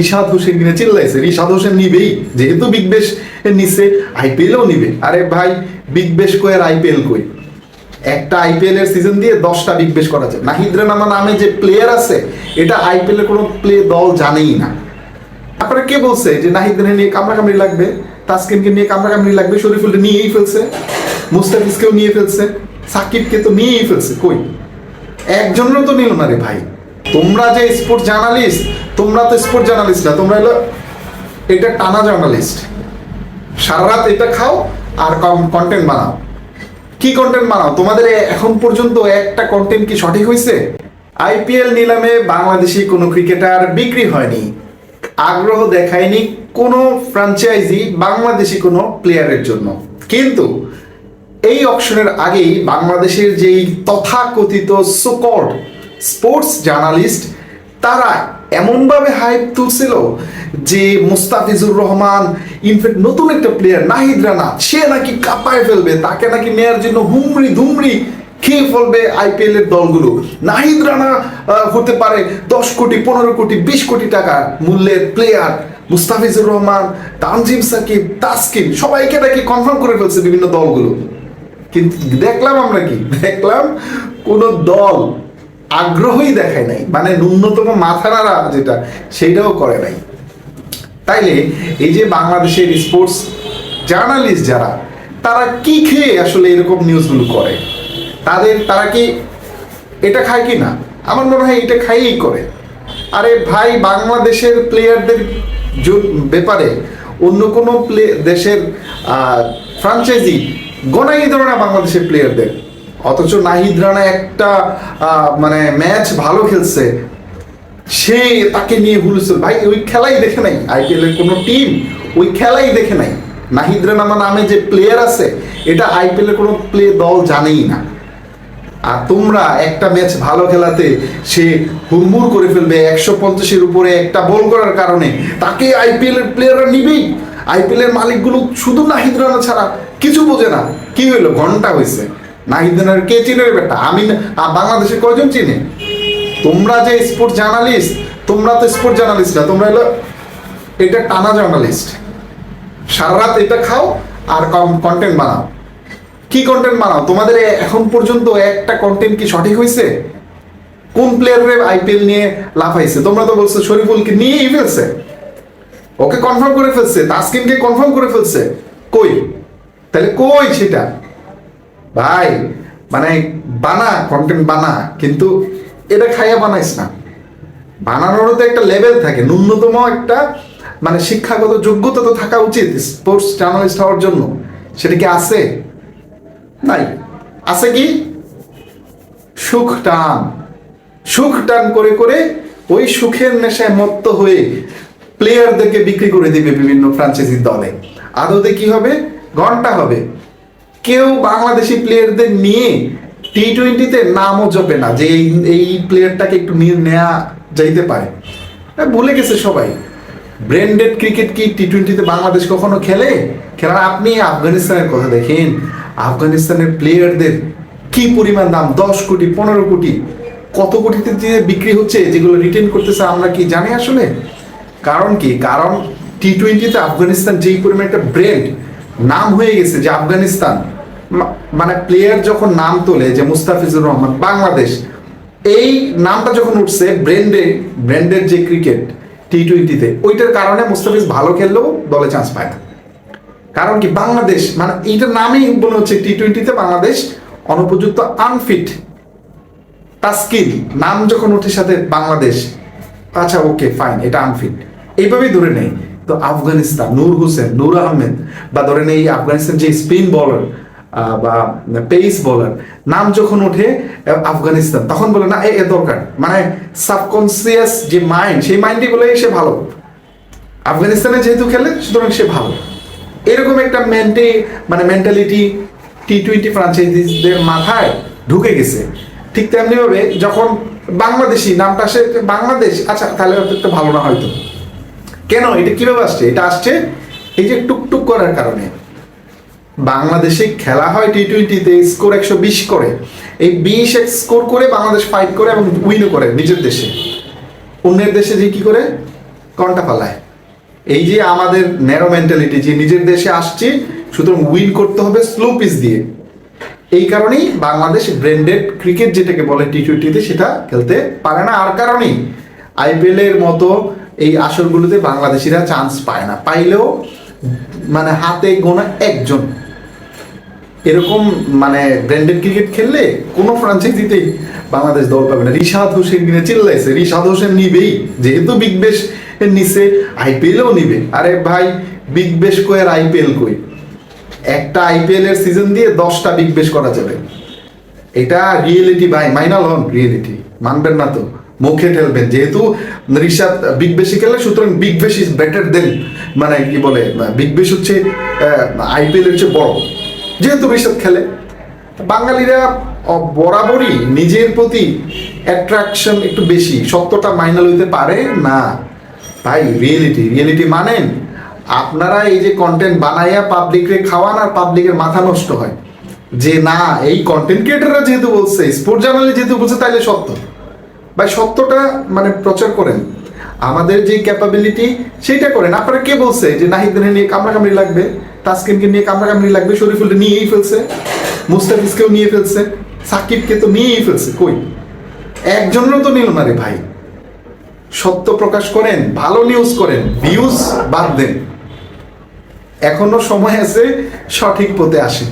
রিশাদ হোসেন কিনে চিল্লাইছে। রিশাদ হোসেন নিবেই, যেহেতু বিগ বেশ নিচ্ছে আইপিএলও নিবে। আরে ভাই বিগ বেশ কই আর আইপিএল কই? একটা আইপিএল এর সিজন দিয়ে দশটা বিগ বেশ করা যায়। নাহিদ রানা নামে যে প্লেয়ার আছে, এটা আইপিএল এর কোনো প্লে দল জানেই না। তারপরে কে বলছে যে নাহিদ রানা নিয়ে কামড়াকামড়ি লাগবে? তাসকিনকে নিয়ে কামড়াকামড়ি লাগবে, শরীফুলকে নিয়েই ফেলছে। মুস্তাফিজকেও নিয়ে ফেলছে। সাকিবকে তো নিয়েই ফেলছে। কই? একজনেরও তো নিল না রে ভাই। তোমরা যে স্পোর্ট জার্নালিস্ট তোমরা তো স্পোর্ট জার্নালিস্ট না, তোমরা হলো এটা টানা জার্নালিস্ট সারা রাত এটা খাও আর কন্টেন্ট বানাও। কি কন্টেন্ট বানাও? তোমাদের এখন পর্যন্ত একটা কন্টেন্ট কি সঠিক হয়েছে আইপিএল নিলামে বাংলাদেশি কোনো ক্রিকেটার বিক্রি হয়নি। আগ্রহ দেখায়নি কোনো ফ্র্যাঞ্চাইজি বাংলাদেশি কোনো প্লেয়ারের জন্য। কিন্তু এই অপশনের আগেই বাংলাদেশের যেই তথাকথিত সুকড স্পোর্টস জার্নালিস্ট, তারা এমনভাবে হাইপ তুলছিল যে মুস্তাফিজুর রহমান ইনফ্যাক্ট নতুন একটা প্লেয়ার নাহিদ রানা, সে নাকি কাঁপায় ফেলবে, তাকে নাকি নেয়ার জন্য হুমড়ি ধুমড়ি খেয়ে ফেলবে আইপিএল এর দলগুলো। নাহিদ রানা হতে পারে দশ কোটি, পনেরো কোটি, বিশ কোটি টাকা মূল্যের প্লেয়ার মুস্তাফিজুর রহমান, তানজিম সাকিব, তাসকিন, সবাইকে নাকি কনফার্ম করে ফেলছে বিভিন্ন দলগুলো। কিন্তু দেখলাম আমরা কি? দেখলাম কোন দল আগ্রহই দেখায় নাই। মানে ন্যূনতম মাথা নাড়া যেটা সেটাও করে নাই। তাইলে এই যে বাংলাদেশের স্পোর্টস জার্নালিস্ট যারা, তারা কি খেয়ে আসলে এরকম নিউজগুলো করে? তাদের, তারা কি এটা খায় কি না? আমার মনে হয় এটা খাইয়েই করে। আরে ভাই, বাংলাদেশের প্লেয়ারদের ব্যাপারে অন্য কোনো প্লে দেশের ফ্রাঞ্চাইজি গনাই ধরে না বাংলাদেশের প্লেয়ারদের অথচ নাহিদ রানা একটা মানে ম্যাচ ভালো খেলছে। সে তাকে নিয়ে হুলুসুল ভাই, ওই খেলাই দেখে নাই। আইপিএল এর কোনো টিম ওই খেলাই দেখে নাই। নাহিদ রানা নামে যে প্লেয়ার আছে, এটা আইপিএল এর কোনো প্লে দল জানেই না। আর তোমরা একটা ম্যাচ ভালো খেলাতে সে হুড়মুড় করে ফেলবে একশো পঞ্চাশের উপরে একটা বল করার কারণে। তাকে আইপিএল এর প্লেয়াররা নিবেই। আইপিএল এর মালিকগুলো শুধু নাহিদ রানা ছাড়া কিছু বোঝে না। কি হইল? ঘণ্টা হয়েছে নাহিদ রানার কে চিনে রে বেটা? আমি না- আ, বাংলাদেশে কয়জন চিনে? তোমরা যে স্পোর্ট জার্নালিস্ট তোমরা তো স্পোর্ট জার্নালিস্ট না তোমরা হলো এটা টানা জার্নালিস্ট। সারা রাত এটা খাও আর কন্টেন্ট বানাও। কি কন্টেন্ট বানাও? তোমাদের এখন পর্যন্ত একটা কন্টেন্ট কি সঠিক হয়েছে কোন প্লেয়ারের আইপিএল নিয়ে লাফাইছে তোমরা তো বলছো শরীফুলকে নিয়েই ফেলছে। ওকে কনফার্ম করে ফেলছে। তাসকিনকে কনফার্ম করে ফেলছে। কই? তাহলে কই সেটা? ভাই মানে বানা কন্টেন্ট বানা, কিন্তু এটা খাইয়া বানাইস না। বানানোরও তো একটা লেভেল থাকে, ন্যূনতম একটা মানে শিক্ষাগত যোগ্যতা তো থাকা উচিত স্পোর্টস জার্নালিস্ট হওয়ার জন্য। সেটা কি আছে? নাই। আছে কি? সুখ টান। সুখ টান করে করে ওই সুখের নেশায় মত্ত হয়ে প্লেয়ারদেরকে বিক্রি করে দিবে বিভিন্ন ফ্রাঞ্চাইজির দলে। আদতে কি হবে? ঘণ্টা হবে। কেউ বাংলাদেশি প্লেয়ারদের নিয়ে টি টোয়েন্টিতে নামও জপে না, যে এই এই প্লেয়ারটাকে একটু নিয়ে নেওয়া যাইতে পারে। ভুলে গেছে সবাই। ব্র্যান্ডেড ক্রিকেট কি টি টোয়েন্টিতে বাংলাদেশ কখনো খেলে? খেলার আপনি আফগানিস্তানের কথা দেখেন। আফগানিস্তানের প্লেয়ারদের কি পরিমাণ দাম? দশ কোটি, পনেরো কোটি, কত কোটিতে যে বিক্রি হচ্ছে, যেগুলো রিটেন করতেছে, আমরা কি জানি আসলে? কারণ কি? কারণ টি টোয়েন্টিতে আফগানিস্তান যেই পরিমাণ একটা ব্র্যান্ড নাম হয়ে গেছে যে আফগানিস্তান। মানে প্লেয়ার যখন নাম তোলে যে মুস্তাফিজুর রহমান, বাংলাদেশ, এই নামটা যখন উঠছে ব্র্যান্ডে, ব্র্যান্ডের যে ক্রিকেট টি টোয়েন্টিতে ওইটার কারণে মুস্তাফিজ ভালো খেললেও দলে চান্স পায় না। কারণ কি? বাংলাদেশ মানে এইটার নামেই মনে হচ্ছে টি টোয়েন্টিতে বাংলাদেশ, অনুপযুক্ত আনফিট তাস্কিন, নাম যখন ওঠে সাথে বাংলাদেশ আচ্ছা ওকে ফাইন এটা আনফিট এইভাবেই ধরে নেই। তো আফগানিস্তান, নূর হোসেন, নূর আহমেদ, বা ধরে নেই আফগানিস্তান যে স্পিন বলার বা পেস বলার নাম যখন ওঠে আফগানিস্তান, তখন বলে, না, এ দরকার। মানে সাবকনসিয়াস যে মাইন্ড সেই মাইন্ডই বলে সে ভালো। আফগানিস্তানে যেহেতু খেলে, সুতরাং সে ভালো। এরকম একটা মেন্টে মানে মেন্টালিটি টি টোয়েন্টি ফ্রাঞ্চাইজিসদের মাথায় ঢুকে গেছে। ঠিক তেমনিভাবে যখন বাংলাদেশি, নামটা আসে বাংলাদেশ আচ্ছা তাহলে একটু ভালো না হয়তো। কেন? এটা কীভাবে আসছে? এটা আসছে এই যে টুকটুক করার কারণে। বাংলাদেশে খেলা হয় টি টোয়েন্টিতে স্কোর একশো বিশ করে। এই বিশ এক স্কোর করে বাংলাদেশ ফাইট করে এবং উইনও করে নিজের দেশে। অন্যের দেশে যে কি করে? কনটা পালায় এই যে আমাদের ন্যারো মেন্টালিটি যে নিজের দেশে আসছে, সুতরাং উইন করতে হবে স্লো পিচ দিয়ে। এই কারণেই বাংলাদেশ ব্র্যান্ডেড ক্রিকেট যেটাকে বলে টি টোয়েন্টিতে সেটা খেলতে পারে না। আর কারণেই আইপিএল এর মতো এই আসরগুলোতে বাংলাদেশিরা চান্স পায় না। পাইলেও মানে হাতে গোনা একজন এরকম মানে ব্র্যান্ডেড ক্রিকেট খেললে কোনো ফ্রাঞ্চাইজিতেই বাংলাদেশ দল পাবে না। রিশাদ হোসেন কিনে চিল্লাইছে। রিশাদ হোসেন নিবেই। যেহেতু বিগ বেশ নিছে আইপিএলও নিবে। আরে ভাই বিগ বেশ কই আর আইপিএল কই? একটা আইপিএল এর সিজন দিয়ে দশটা বিগ বেশ করা যাবে। এটা রিয়েলিটি ভাই মাইনাল হন রিয়েলিটি মানবেন না তো। মুখে ঠেলবেন। যেহেতু ঋষাদ বিগ বেশি খেলে সুতরাং বিগ বেশ ইজ বেটার দেন মানে কি বলে বিগ বেশ হচ্ছে আইপিএল চেয়ে বড়। যেহেতু ঋষাদ খেলে বাঙালিরা বরাবরই নিজের প্রতি অ্যাট্রাকশন একটু বেশি। সত্যটা মাইনাল হইতে পারে? না। ভাই রিয়েলিটি রিয়েলিটি মানেন আপনারা এই যে কন্টেন্ট বানাইয়া পাবলিকরে খাওয়ান আর পাবলিকের মাথা নষ্ট হয়। যে না, এই কন্টেন্ট ক্রিয়েটাররা যেহেতু বলছে স্পোর্ট জার্নালে যেহেতু বলছে, তাইলে সত্য। ভাই, সত্যটা মানে প্রচার করেন। আমাদের যে ক্যাপাবিলিটি সেইটা করেন। আপনারা কে বলছে যে নাহিদের নিয়ে কামড়াকামড়ি লাগবে? তাসকিনকে নিয়ে কামড়াকামড়ি লাগবে শরীফুলটা নিয়েই ফেলছে, মুস্তাফিজকেও নিয়ে ফেলছে, সাকিবকে তো নিয়েই ফেলছে, কই? একজনেরও তো নিল না রে ভাই। সত্য প্রকাশ করেন, ভালো নিউজ করেন ভিউজ বাদ দেন। এখনও সময় আছে, সঠিক পথে আসেন।